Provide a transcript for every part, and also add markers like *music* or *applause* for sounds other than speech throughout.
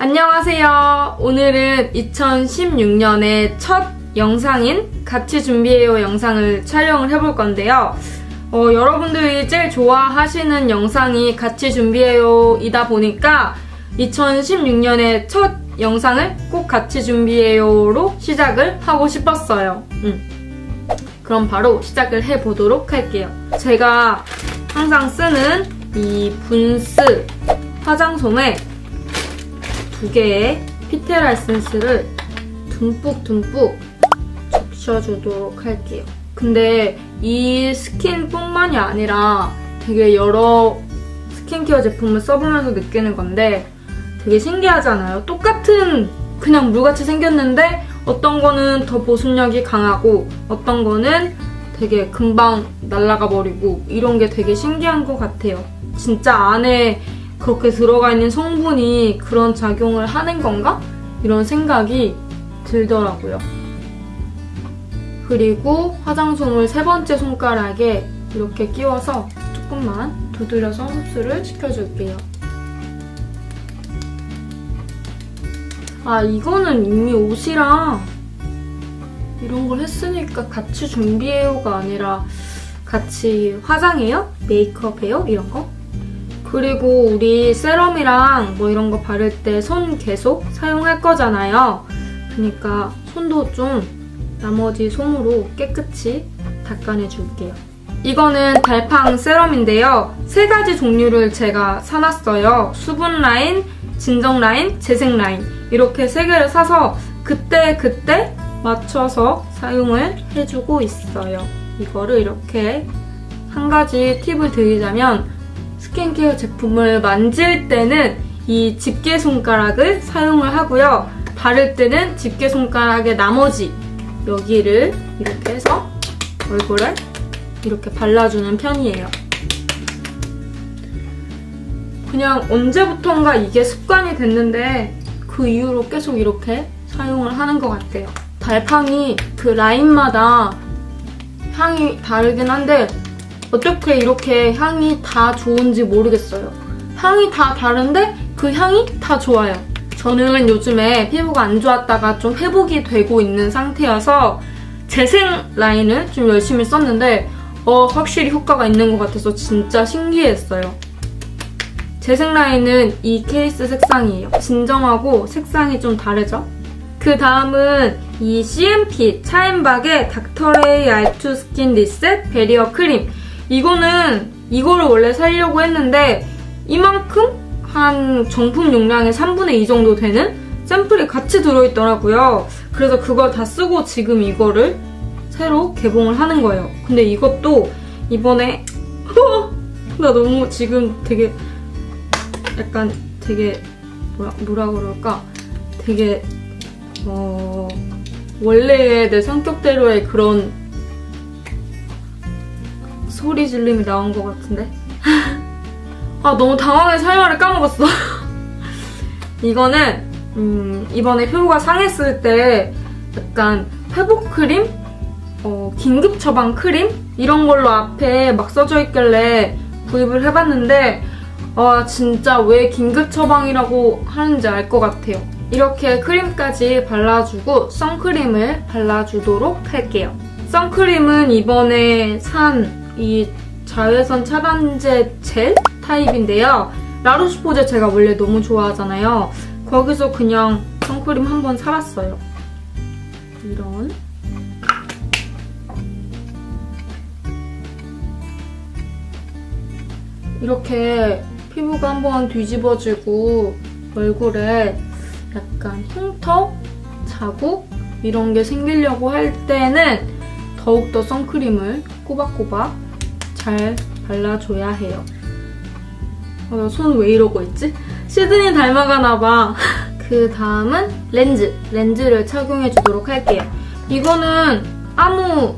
안녕하세요. 오늘은 2016년의 첫 영상인 같이 준비해요 영상을 촬영을 해볼 건데요. 어, 여러분들이 제일 좋아하시는 영상이 같이 준비해요 이다 보니까 2016년의 첫 영상을 꼭 같이 준비해요로 시작을 하고 싶었어요. 음. 그럼 바로 시작을 해보도록 할게요. 제가 항상 쓰는 이 분스 화장솜에 두 개의 피테라 에센스를 듬뿍듬뿍 적셔주도록 할게요. 근데 이 스킨뿐만이 아니라 되게 여러 스킨케어 제품을 써보면서 느끼는 건데 되게 신기하잖아요. 똑같은 그냥 물같이 생겼는데 어떤 거는 더 보습력이 강하고 어떤 거는 되게 금방 날아가 버리고 이런 게 되게 신기한 것 같아요. 진짜 안에 그렇게 들어가 있는 성분이 그런 작용을 하는 건가? 이런 생각이 들더라고요. 그리고 화장솜을 세 번째 손가락에 이렇게 끼워서 조금만 두드려서 흡수를 시켜줄게요. 아, 이거는 이미 옷이랑 이런 걸 했으니까 같이 준비해요가 아니라 같이 화장해요? 메이크업해요? 이런 거? 그리고 우리 세럼이랑 뭐 이런 거 바를 때 손 계속 사용할 거잖아요. 그러니까 손도 좀 나머지 솜으로 깨끗이 닦아내줄게요. 이거는 달팡 세럼인데요. 세 가지 종류를 제가 사놨어요. 수분 라인, 진정 라인, 재생 라인. 이렇게 세 개를 사서 그때 그때 맞춰서 사용을 해주고 있어요. 이거를 이렇게 한 가지 팁을 드리자면 스킨케어 제품을 만질 때는 이 집게 손가락을 사용을 하고요. 바를 때는 집게 손가락의 나머지 여기를 이렇게 해서 얼굴에 이렇게 발라주는 편이에요. 그냥 언제부턴가 이게 습관이 됐는데 그 이후로 계속 이렇게 사용을 하는 것 같아요. 달팡이 그 라인마다 향이 다르긴 한데 어떻게 이렇게 향이 다 좋은지 모르겠어요. 향이 다 다른데 그 향이 다 좋아요. 저는 요즘에 피부가 안 좋았다가 좀 회복이 되고 있는 상태여서 재생 라인을 좀 열심히 썼는데 어, 확실히 효과가 있는 것 같아서 진짜 신기했어요. 재생 라인은 이 케이스 색상이에요. 진정하고 색상이 좀 다르죠? 그 다음은 이 CMP 차엠박의 닥터레이 R2 스킨 리셋 베리어 크림. 이거는 이거를 원래 사려고 했는데 이만큼 한 정품 용량의 3분의 2 정도 되는 샘플이 같이 들어있더라고요. 그래서 그걸 다 쓰고 지금 이거를 새로 개봉을 하는 거예요. 근데 이것도 이번에 *laughs* 나 너무 지금 되게 약간 되게 뭐라, 뭐라 그럴까 되게 어 원래의 내 성격대로의 그런 소리 질림이 나온 것 같은데? *laughs* 아 너무 당황해서 할 말을 까먹었어. *laughs* 이거는 음, 이번에 피부가 상했을 때 약간 회복 크림? 어, 긴급 처방 크림? 이런 걸로 앞에 막 써져 있길래 구입을 해봤는데 아 진짜 왜 긴급 처방이라고 하는지 알 것 같아요. 이렇게 크림까지 발라주고 선크림을 발라주도록 할게요. 선크림은 이번에 산 이 자외선 차단제 젤 타입인데요. 라루시포제 제가 원래 너무 좋아하잖아요. 거기서 그냥 선크림 한 번 사봤어요. 이런 이렇게 피부가 한번 뒤집어지고 얼굴에 약간 흉터, 자국 이런 게 생기려고 할 때는 더욱더 선크림을 꼬박꼬박 잘 발라줘야 해요. 어, 손왜 이러고 있지? 시드니 닮아가나 봐. *laughs* 그 다음은 렌즈. 렌즈를 착용해 주도록 할게요. 이거는 아무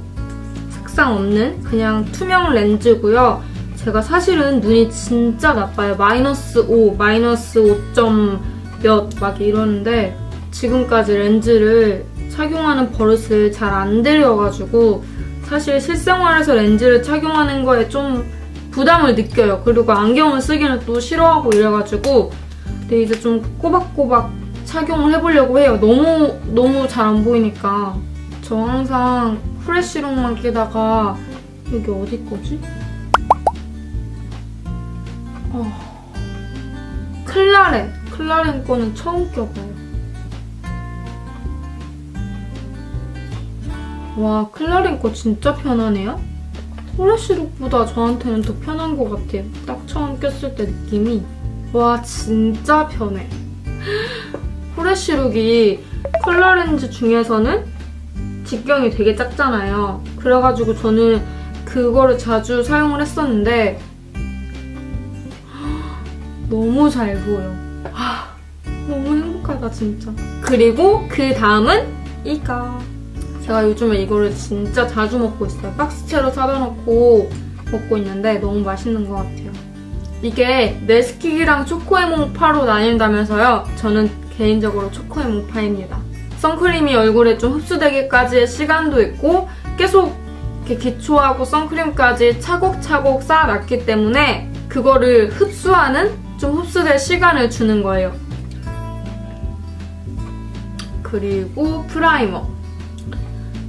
색상 없는 그냥 투명 렌즈고요. 제가 사실은 눈이 진짜 나빠요. 마이너스 5, 마이너스 5점 몇 막 이러는데 지금까지 렌즈를 착용하는 버릇을 잘 안 들여가지고 사실 실생활에서 렌즈를 착용하는 거에 좀 부담을 느껴요. 그리고 안경을 쓰기는 또 싫어하고 이래가지고 근데 이제 좀 꼬박꼬박 착용을 해보려고 해요. 너무 너무 잘 안 보이니까. 저 항상 프레쉬룩만 끼다가 여기 어디 거지? 어. 클라렌. 클라렌 거는 처음 껴봐요. 와, 클라렌 거 진짜 편하네요? 프레쉬룩보다 저한테는 더 편한 것 같아요. 딱 처음 꼈을 때 느낌이. 와, 진짜 편해. *gasps* 프레쉬룩이 컬러렌즈 중에서는 직경이 되게 작잖아요. 그래가지고 저는 그거를 자주 사용을 했었는데 *gasps* 너무 잘 보여. 아, *gasps* 너무 행복하다 진짜. 그리고 그 다음은 이거. 제가 요즘에 이거를 진짜 자주 먹고 있어요. 박스채로 사다 놓고 먹고 있는데 너무 맛있는 것 같아요. 이게 네스킥이랑 초코에몽파로 나뉜다면서요. 저는 개인적으로 초코에몽파입니다. 선크림이 얼굴에 좀 흡수되기까지의 시간도 있고 계속 이렇게 기초하고 선크림까지 차곡차곡 쌓아놨기 때문에 그거를 흡수하는 좀 흡수될 시간을 주는 거예요. 그리고 프라이머.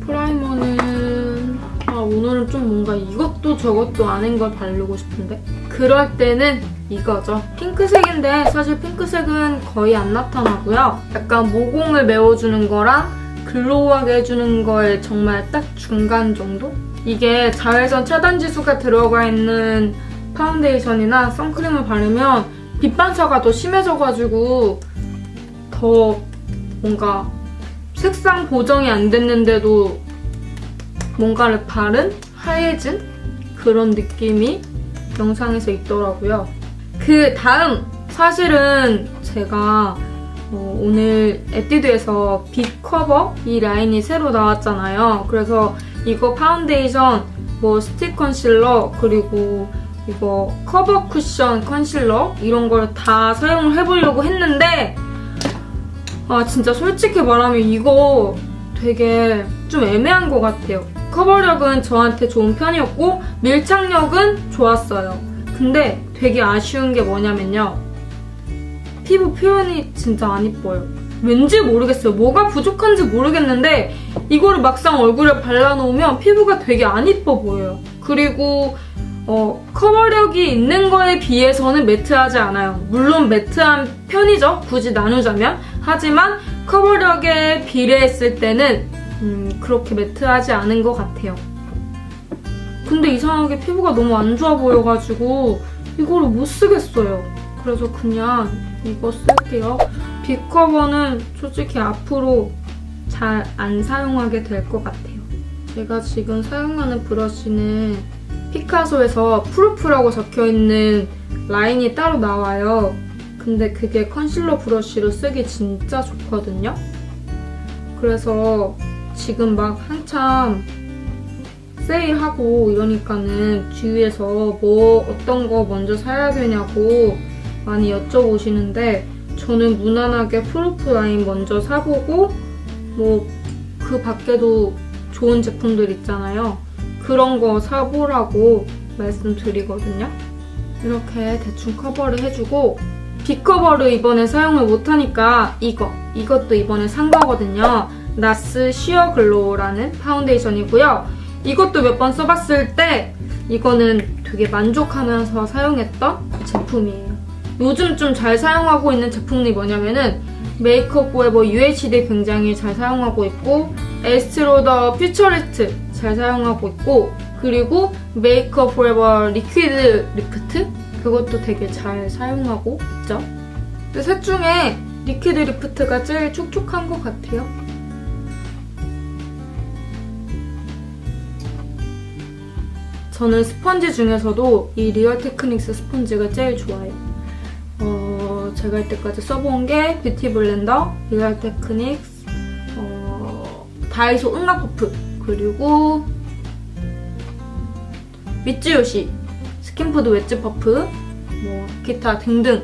프라이머는 아, 오늘은 좀 뭔가 이것도 저것도 아닌 걸 바르고 싶은데 그럴 때는 이거죠. 핑크색인데 사실 핑크색은 거의 안 나타나고요. 약간 모공을 메워주는 거랑 글로우하게 해주는 거에 정말 딱 중간 정도? 이게 자외선 차단 지수가 들어가 있는 파운데이션이나 선크림을 바르면 빛 반사가 더 심해져가지고 더 뭔가 색상 보정이 안 됐는데도 뭔가를 바른 하얘진 그런 느낌이 영상에서 있더라고요. 그 다음 사실은 제가 어, 오늘 에뛰드에서 빛 커버 이 라인이 새로 나왔잖아요. 그래서 이거 파운데이션, 뭐 스틱 컨실러 그리고 이거 커버 쿠션 컨실러 이런 걸 다 사용을 해보려고 했는데 아 진짜 솔직히 말하면 이거 되게 좀 애매한 것 같아요. 커버력은 저한테 좋은 편이었고 밀착력은 좋았어요. 근데 되게 아쉬운 게 뭐냐면요. 피부 표현이 진짜 안 이뻐요. 왠지 모르겠어요. 뭐가 부족한지 모르겠는데 이거를 막상 얼굴에 발라놓으면 피부가 되게 안 이뻐 보여요. 그리고 어, 커버력이 있는 거에 비해서는 매트하지 않아요. 물론 매트한 편이죠. 굳이 나누자면. 하지만 커버력에 비례했을 때는 음, 그렇게 매트하지 않은 것 같아요. 근데 이상하게 피부가 너무 안 좋아 보여가지고 이거를 못 쓰겠어요. 그래서 그냥 이거 쓸게요. 빅커버는 솔직히 앞으로 잘 안 사용하게 될 것 같아요. 제가 지금 사용하는 브러쉬는 피카소에서 프루프라고 적혀있는 라인이 따로 나와요. 근데 그게 컨실러 브러쉬로 쓰기 진짜 좋거든요. 그래서 지금 막 한참 세일하고 이러니까는 주위에서 뭐 어떤 거 먼저 사야 되냐고 많이 여쭤보시는데 저는 무난하게 프루프 라인 먼저 사보고 뭐 그 밖에도 좋은 제품들 있잖아요. 그런 거 사보라고 말씀드리거든요. 이렇게 대충 커버를 해주고 빗커버를 이번에 사용을 못하니까 이거 이것도 이번에 산 거거든요. 나스 쉬어 글로우라는 파운데이션이고요. 이것도 몇 번 써봤을 때 이거는 되게 만족하면서 사용했던 제품이에요. 요즘 좀 잘 사용하고 있는 제품이 뭐냐면은 메이크업 포에버 UHD 굉장히 잘 사용하고 있고 에스트로더 퓨처리스트 잘 사용하고 있고 그리고 메이크업 포에버 리퀴드 리프트 그것도 되게 잘 사용하고 있죠. 근데 셋 중에 리퀴드 리프트가 제일 촉촉한 것 같아요. 저는 스펀지 중에서도 이 리얼 테크닉스 스펀지가 제일 좋아요. 어, 제가 이때까지 써본 게 뷰티 블렌더, 리얼 테크닉스, 어, 다이소 응가 퍼프, 그리고 미츠요시, 스킨푸드 웨지 퍼프, 뭐 기타 등등.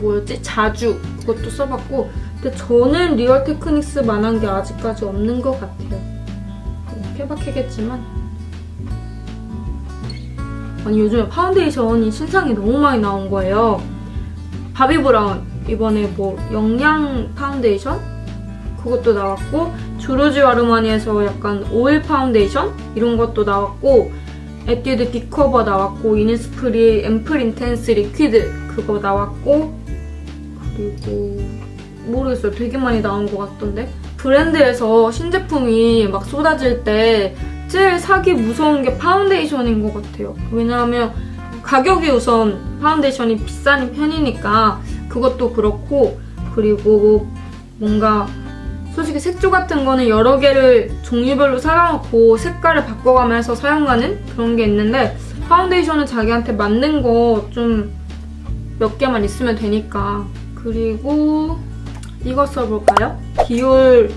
뭐였지? 자주. 그것도 써봤고. 근데 저는 리얼 테크닉스 만한 게 아직까지 없는 것 같아요. 케바케겠지만. 아니 요즘에 파운데이션이 신상이 너무 많이 나온 거예요. 바비 브라운. 이번에 뭐 영양 파운데이션? 그것도 나왔고. 조르지 아르마니에서 약간 오일 파운데이션? 이런 것도 나왔고 에뛰드 비커버 나왔고 이니스프리 앰플 인텐스 리퀴드 그거 나왔고 그리고 모르겠어요. 되게 많이 나온 것 같던데? 브랜드에서 신제품이 막 쏟아질 때 제일 사기 무서운 게 파운데이션인 것 같아요. 왜냐하면 가격이 우선 파운데이션이 비싼 편이니까 그것도 그렇고 그리고 뭔가 솔직히 색조 같은 거는 여러 개를 종류별로 사가놓고 색깔을 바꿔가면서 사용하는 그런 게 있는데 파운데이션은 자기한테 맞는 거 좀 몇 개만 있으면 되니까 그리고 이거 써볼까요? 디올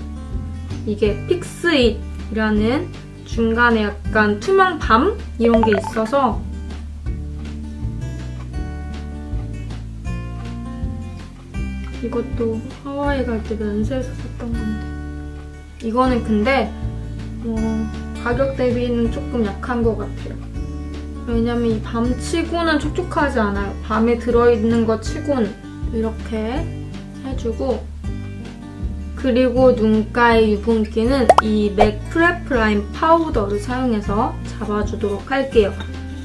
이게 픽스잇이라는 중간에 약간 투명 밤 이런 게 있어서 이것도 하와이 갈 때 면세에서 샀던 건데. 이거는 근데 뭐 가격 대비는 조금 약한 것 같아요. 왜냐면 이 밤 치고는 촉촉하지 않아요. 밤에 들어있는 거 치고는 이렇게 해주고 그리고 눈가의 유분기는 이 맥 프레프라임 파우더를 사용해서 잡아주도록 할게요.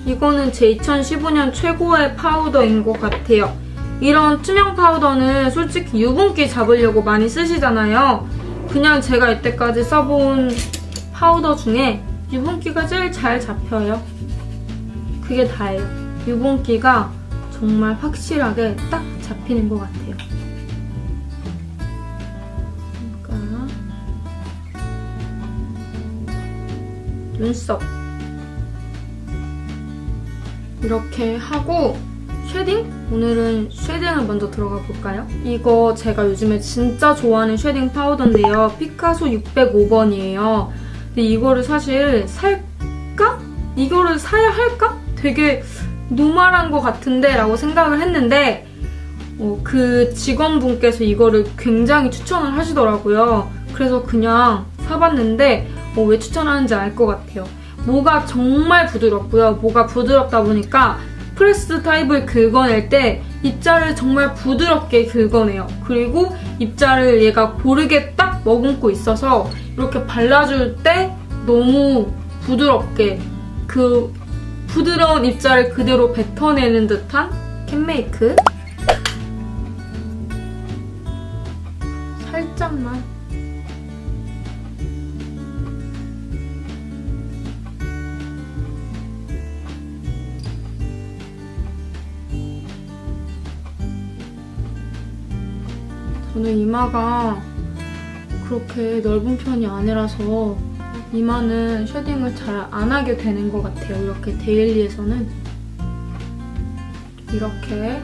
이거는 제 2015년 최고의 파우더인 것 같아요 이런 투명 파우더는 솔직히 유분기 잡으려고 많이 쓰시잖아요. 그냥 제가 이때까지 써본 파우더 중에 유분기가 제일 잘 잡혀요. 그게 다예요. 유분기가 정말 확실하게 딱 잡히는 것 같아요. 그러니까 눈썹 이렇게 하고 쉐딩? 오늘은 쉐딩을 먼저 들어가 볼까요? 이거 제가 요즘에 진짜 좋아하는 쉐딩 파우더인데요. 피카소 605번이에요. 근데 이거를 사실 살까? 이거를 사야 할까? 되게 노멀한 것 같은데 라고 생각을 했는데 어, 그 직원분께서 이거를 굉장히 추천을 하시더라고요. 그래서 그냥 사봤는데 어, 왜 추천하는지 알 것 같아요. 모가 정말 부드럽고요. 모가 부드럽다 보니까 프레스 타입을 긁어낼 때 입자를 정말 부드럽게 긁어내요. 그리고 입자를 얘가 고르게 딱 머금고 있어서 이렇게 발라줄 때 너무 부드럽게 그 부드러운 입자를 그대로 뱉어내는 듯한 캔메이크 저는 이마가 그렇게 넓은 편이 아니라서 이마는 쉐딩을 잘 안 하게 되는 것 같아요. 이렇게 데일리에서는 이렇게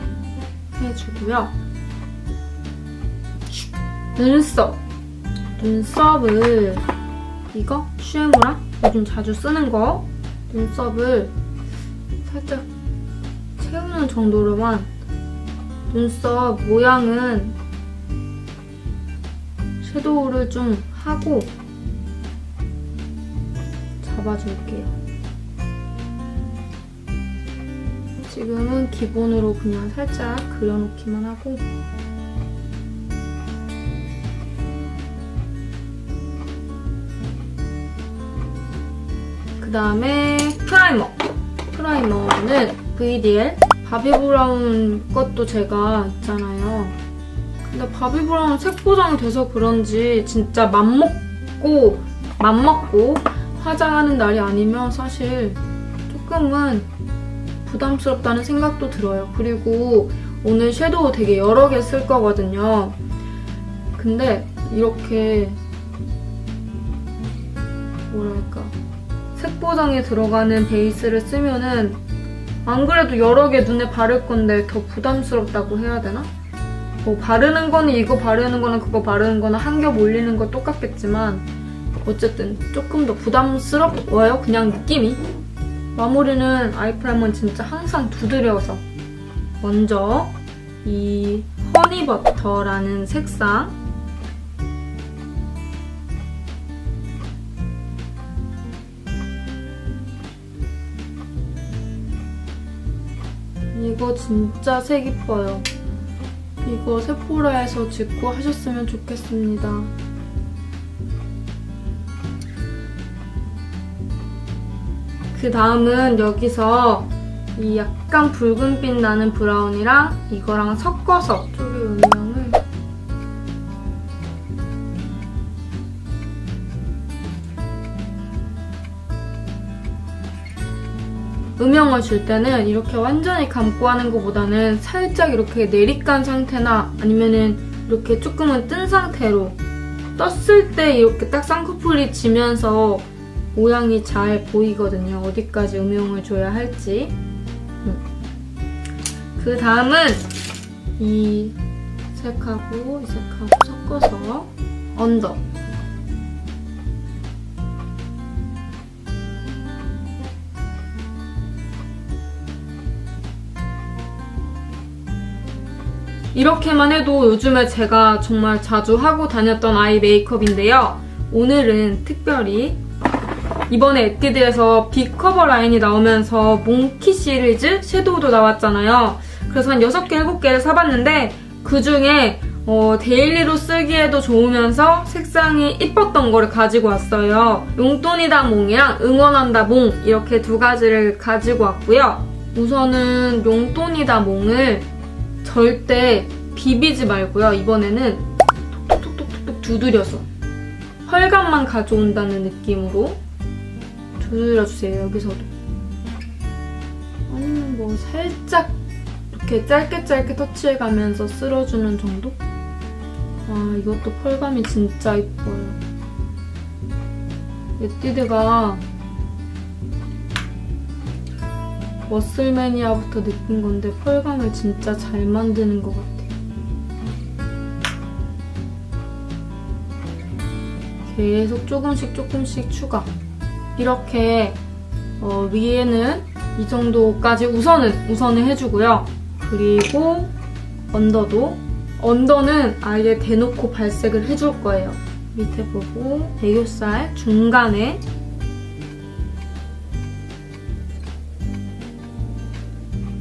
해주고요. 눈썹! 눈썹을 이거 슈에무라 요즘 자주 쓰는 거 눈썹을 살짝 채우는 정도로만 눈썹 모양은 섀도우를 좀 하고 잡아줄게요. 지금은 기본으로 그냥 살짝 그려놓기만 하고. 그 다음에 프라이머. 프라이머는 VDL 바비브라운 것도 제가 있잖아요 근데 바비 브라운 색 보정이 돼서 그런지 진짜 맘먹고 맘먹고 화장하는 날이 아니면 사실 조금은 부담스럽다는 생각도 들어요. 그리고 오늘 섀도우 되게 여러 개 쓸 거거든요. 근데 이렇게 뭐랄까 색 보정에 들어가는 베이스를 쓰면은 안 그래도 여러 개 눈에 바를 건데 더 부담스럽다고 해야 되나? 뭐 바르는 거는 이거 바르는 거는 그거 바르는 거는 한 겹 올리는 거 똑같겠지만 어쨌든 조금 더 부담스러워요 그냥 느낌이. 마무리는 아이프라이머는 진짜 항상 두드려서. 먼저 이 허니버터라는 색상. 이거 진짜 색 이뻐요 이거 세포라에서 직구 하셨으면 좋겠습니다. 그 다음은 여기서 이 약간 붉은빛 나는 브라운이랑 이거랑 섞어서 줄 때는 이렇게 완전히 감고 하는 것보다는 살짝 이렇게 내리깐 상태나 아니면은 이렇게 조금은 뜬 상태로 떴을 때 이렇게 딱 쌍꺼풀이 지면서 모양이 잘 보이거든요. 어디까지 음영을 줘야 할지. 그 다음은 이 색하고 이 색하고 섞어서 언더. 이렇게만 해도 요즘에 제가 정말 자주 하고 다녔던 아이 메이크업인데요. 오늘은 특별히 이번에 에뛰드에서 빅커버 라인이 나오면서 몽키 시리즈 섀도우도 나왔잖아요. 그래서 한 6개, 7개를 사봤는데 그 중에 어, 데일리로 쓰기에도 좋으면서 색상이 이뻤던 거를 가지고 왔어요. 용돈이다 몽이랑 응원한다 몽 이렇게 두 가지를 가지고 왔고요. 우선은 용돈이다 몽을 절대 비비지 말고요. 이번에는 톡톡톡톡톡 두드려서 펄감만 가져온다는 느낌으로 두드려주세요. 여기서도. 아니면 뭐 살짝 이렇게 짧게 짧게 터치해가면서 쓸어주는 정도? 아 이것도 펄감이 진짜 이뻐요. 에뛰드가 머슬매니아부터 느낀 건데 펄감을 진짜 잘 만드는 것 같아요. 계속 조금씩 조금씩 추가. 이렇게 어, 위에는 이 정도까지 우선은 우선을 해주고요. 그리고 언더도 언더는 아예 대놓고 발색을 해줄 거예요. 밑에 보고 애교살 중간에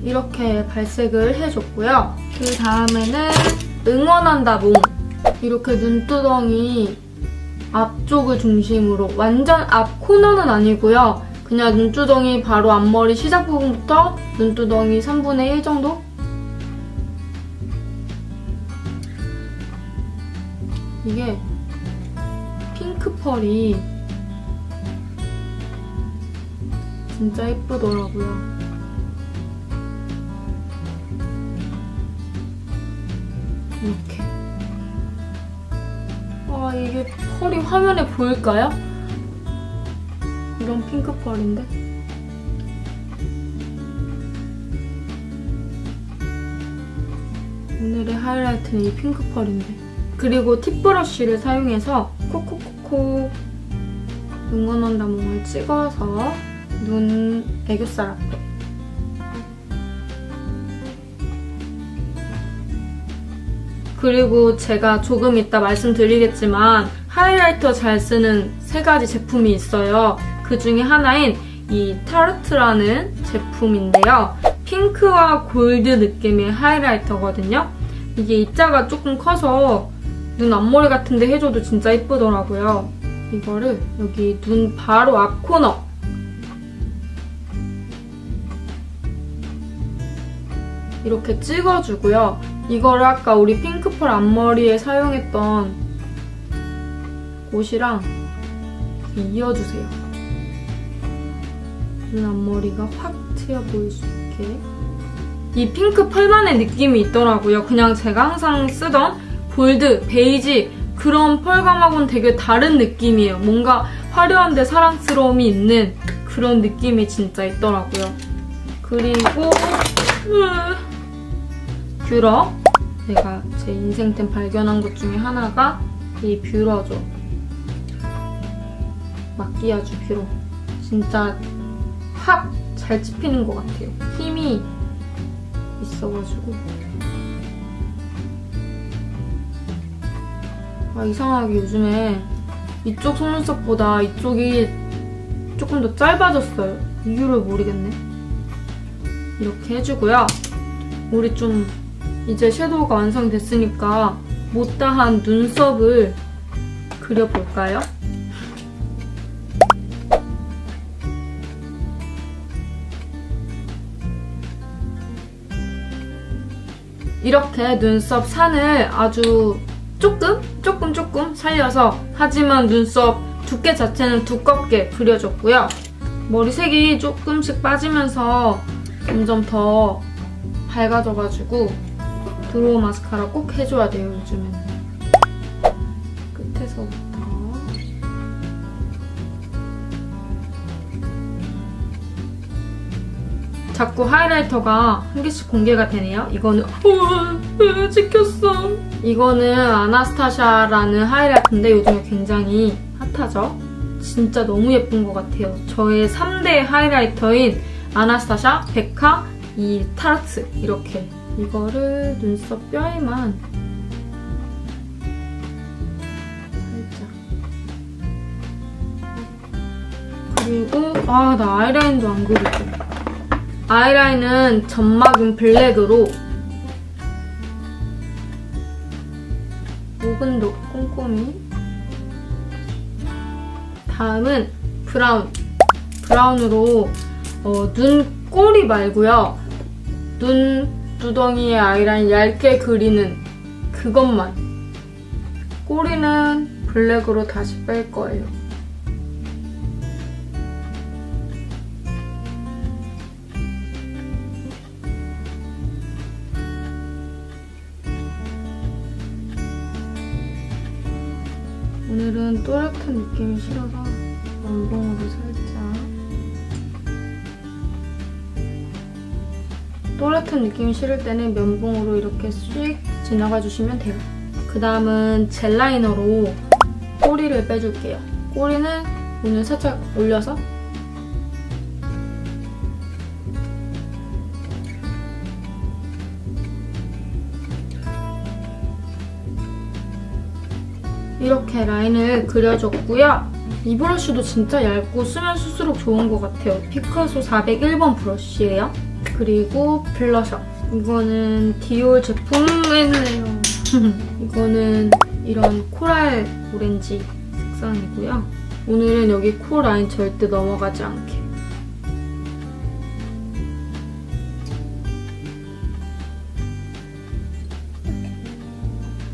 이렇게 발색을 해줬고요. 그 다음에는 응원한다 몽 이렇게 눈두덩이 앞쪽을 중심으로 완전 앞 코너는 아니고요. 그냥 눈두덩이 바로 앞머리 시작 부분부터 눈두덩이 3분의 1 정도? 이게 핑크 펄이 진짜 예쁘더라고요. 이렇게. 아, 이게 펄이 화면에 보일까요? 이런 핑크 펄인데? 오늘의 하이라이트는 이 핑크 펄인데. 그리고 팁 브러쉬를 사용해서 콕콕콕콕 응원한다 몽을 찍어서 눈 애교살 앞에 그리고 제가 조금 이따 말씀드리겠지만 하이라이터 잘 쓰는 세 가지 제품이 있어요. 그 중에 하나인 이 타르트라는 제품인데요. 핑크와 골드 느낌의 하이라이터거든요. 이게 입자가 조금 커서 눈 앞머리 같은데 해줘도 진짜 이쁘더라고요. 이거를 여기 눈 바로 앞 코너 이렇게 찍어주고요. 이거를 아까 우리 핑크펄 앞머리에 사용했던 곳이랑 이어주세요. 눈 앞머리가 확 트여 보일 수 있게. 이 핑크 펄만의 느낌이 있더라고요. 그냥 제가 항상 쓰던 골드, 베이지 그런 펄감하고는 되게 다른 느낌이에요. 뭔가 화려한데 사랑스러움이 있는 그런 느낌이 진짜 있더라고요. 그리고 뷰러. 내가 제 인생템 발견한 것 중에 하나가 이 뷰러죠. 마끼아주 뷰러. 진짜 확잘 찝히는 것 같아요. 힘이 있어가지고. 아 이상하게 요즘에 이쪽 속눈썹보다 이쪽이 조금 더 짧아졌어요. 이유를 모르겠네. 이렇게 해주고요. 우리 좀 이제 섀도우가 완성됐으니까 못다한 눈썹을 그려볼까요? 이렇게 눈썹 산을 아주 조금, 조금, 조금 살려서 하지만 눈썹 두께 자체는 두껍게 그려줬고요. 머리색이 조금씩 빠지면서 점점 더 밝아져가지고 드로우 마스카라 꼭 해줘야 돼요, 요즘에는. 끝에서부터. 자꾸 하이라이터가 한 개씩 공개가 되네요. 이거는 왜 찍혔어. 이거는 아나스타샤라는 하이라이터인데 요즘에 굉장히 핫하죠. 진짜 너무 예쁜 것 같아요. 저의 3대 하이라이터인 아나스타샤, 베카, 이 타르트 이렇게 이거를 눈썹 뼈에만 살짝. 그리고 아 나 아이라인도 안 그리고 아이라인은 점막은 블랙으로 모근도 꼼꼼히. 다음은 브라운. 브라운으로 어, 눈 꼬리 말고요. 눈 두덩이에 아이라인 얇게 그리는 그것만. 꼬리는 블랙으로 다시 뺄 거예요. 오늘은 또렷한 느낌이 싫어서 면봉으로 살 또렷한 느낌이 싫을 때는 면봉으로 이렇게 씩 지나가 주시면 돼요. 그 다음은 젤 라이너로 꼬리를 빼줄게요. 꼬리는 오늘 살짝 올려서 이렇게 라인을 그려줬고요. 이 브러쉬도 진짜 얇고 쓰면 쓸수록 좋은 것 같아요. 피카소 401번 브러쉬예요. 그리고 블러셔. 이거는 디올 제품이네요. *laughs* 이거는 이런 코랄 오렌지 색상이고요. 오늘은 여기 코 라인 절대 넘어가지 않게.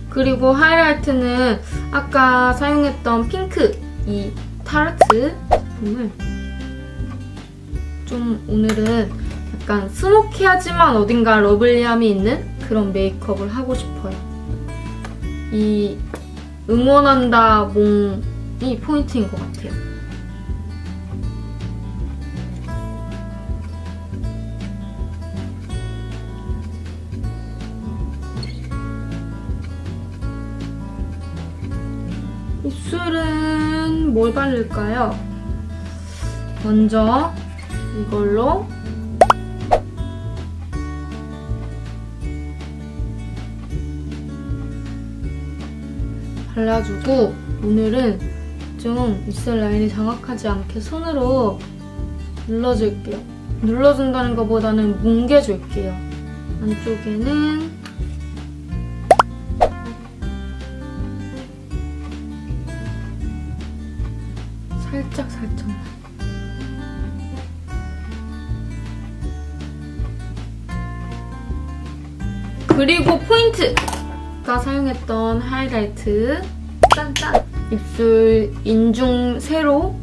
그리고 하이라이트는 아까 사용했던 핑크 이 타르트 제품을 좀 오늘은 약간 스모키하지만 어딘가 러블리함이 있는 그런 메이크업을 하고 싶어요. 이 응원한다 몽이 포인트인 것 같아요. 입술은 뭘 바를까요? 먼저 이걸로 발라주고 오늘은 좀 입술 라인이 장악하지 않게 손으로 눌러줄게요. 눌러준다는 것보다는 뭉개줄게요. 안쪽에는 살짝 살짝만. 그리고 포인트! 아까 사용했던 하이라이트. 짠짠! 입술 인중 세로.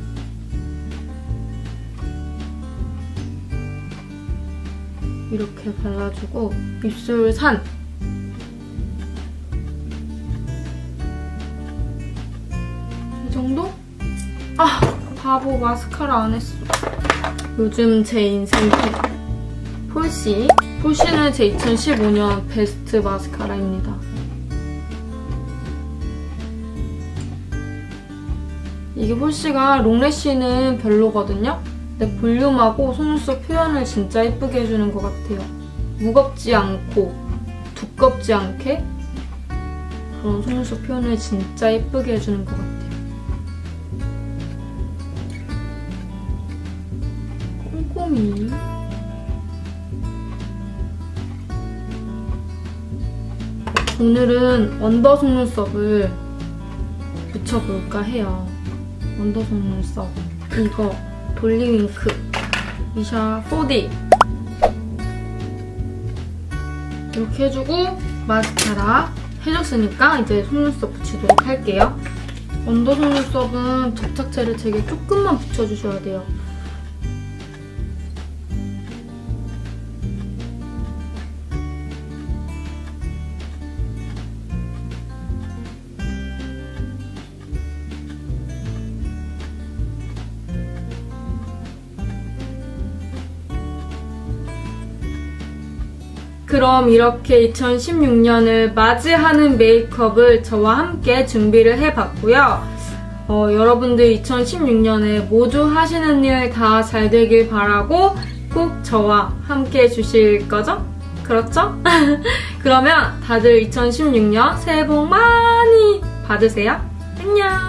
이렇게 발라주고 입술 산. 이 정도? 아 바보 마스카라 안 했어. 요즘 제 인생 템 폴시 폴시는 제 2015년 베스트 마스카라입니다 이게 폴시가 롱래쉬는 별로거든요? 근데 볼륨하고 속눈썹 표현을 진짜 예쁘게 해주는 것 같아요. 무겁지 않고 두껍지 않게 그런 속눈썹 표현을 진짜 예쁘게 해주는 것 같아요. 꼼꼼히. 오늘은 언더 속눈썹을 붙여볼까 해요. 언더 속눈썹. 이거 돌리윙크 미샤 4D 이렇게 해주고 마스카라 해줬으니까 이제 속눈썹 붙이도록 할게요. 언더 속눈썹은 접착제를 되게 조금만 붙여주셔야 돼요. 그럼 이렇게 2016년을 맞이하는 메이크업을 저와 함께 준비를 해봤고요. 어, 여러분들 2016년에 모두 하시는 일 다 잘 되길 바라고 꼭 저와 함께 해주실 거죠? 그렇죠? *laughs* 그러면 다들 2016년 새해 복 많이 받으세요. 안녕!